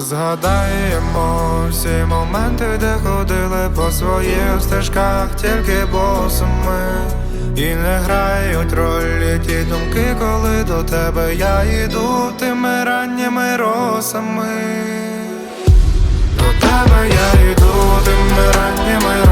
Згадаємо всі моменти, де ходили по своїх стежках, тільки босими І не грають ролі ті думки, коли до тебе я йду тими ранніми росами. До тебе я йду тими ранніми росами,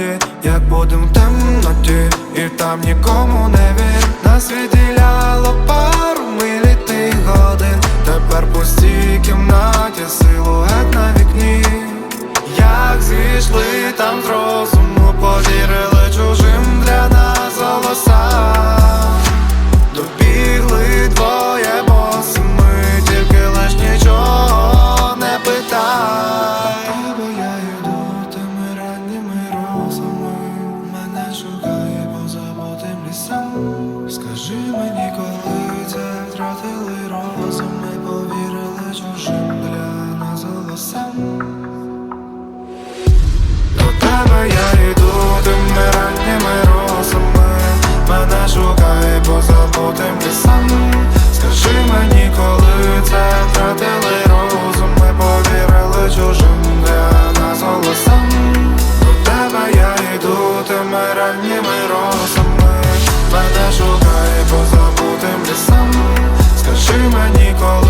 говорили як будем в темноті, і там нікому не вір. Нас відділяло пару милітних годин. Тепер пусті кімнаті, силует шукає по забутим лісам. Скажи мені, коли шукає позабутим лісам Скажи мені коли